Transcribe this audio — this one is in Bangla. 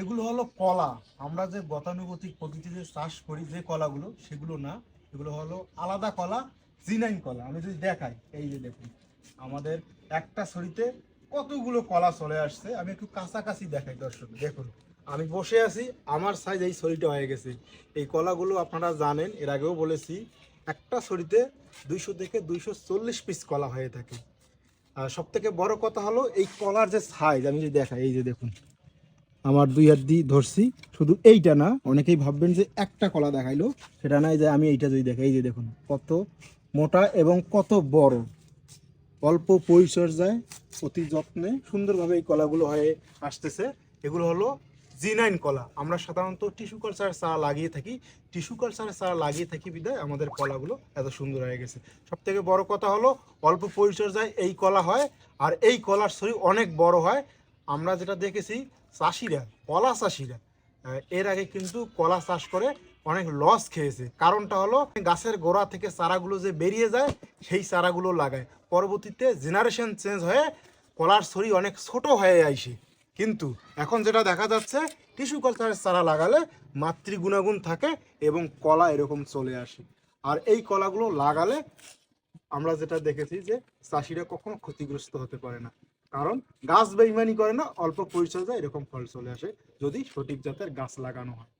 এগুলো হলো কলা। আমরা যে গতানুগতিক পদ্ধতিতে চাষ করি যে কলাগুলো, সেগুলো না। এগুলো হলো আলাদা কলা, জিনাইন কলা। আমি যদি দেখাই, এই যে দেখুন, আমাদের একটা ছড়িতে কতগুলো কলা চলে আসছে, আমি একটু কাছাকাছি দেখাই, দর্শক, দেখুন। আমি বসে আছি, আমার সাইজ এই ছড়িটা হয়ে গেছে। এই কলাগুলো আপনারা জানেন, এর আগেও বলেছি, একটা ছড়িতে দুইশো থেকে দুইশো চল্লিশ পিস কলা হয়ে থাকে। আর সব থেকে বড় কথা হলো, এই কলার যে সাইজ আমি যদি দেখাই, এই যে দেখুন। আমার দুই হাত দিয়ে ধরছি। শুধু এইটা না, অনেকেই ভাববেন যে একটা কলা দেখাইলো। সেটা নাই যে আমি এইটা যদি দেখাই যে দেখুন, কত মোটা এবং কত বড়। অল্প পরিচর্যায় অতি যত্নে সুন্দরভাবে এই কলাগুলো হয়ে আসতেছে। এগুলো হলো জিনাইন কলা। আমরা সাধারণত টিস্যু কালচার চারা লাগিয়ে থাকি। টিস্যু কালচারের চারা লাগিয়ে থাকি বিদায় আমাদের কলাগুলো এত সুন্দর হয়ে গেছে। সব থেকে বড় কথা হলো, অল্প পরিচর্যায় এই কলা হয়, আর এই কলার শরীর অনেক বড় হয়। আমরা যেটা দেখেছি, চাষিরা কলা চাষিরা এর আগে কিন্তু কলা চাষ করে অনেক লস খেয়েছে। কারণটা হলো, গাছের গোড়া থেকে চারাগুলো যে বেরিয়ে যায়, সেই চারাগুলো লাগায়। পরবর্তীতে জেনারেশন চেঞ্জ হয়ে কলার ছড়ি অনেক ছোট হয়ে আইসে। কিন্তু এখন যেটা দেখা যাচ্ছে টিস্যু কালচারের চারা লাগালে মাতৃ গুণাগুণ থাকে এবং কলা এরকম চলে আসে। আর এই কলাগুলো লাগালে আমরা যেটা দেখেছি যে, চাষিরা কখনো ক্ষতিগ্রস্ত হতে পারে না। কারণ গাছ বেইমানি করে না, অল্প পরিচর্যা এরকম ফল চলে আসে যদি সঠিক জাতের গাছ লাগানো হয়।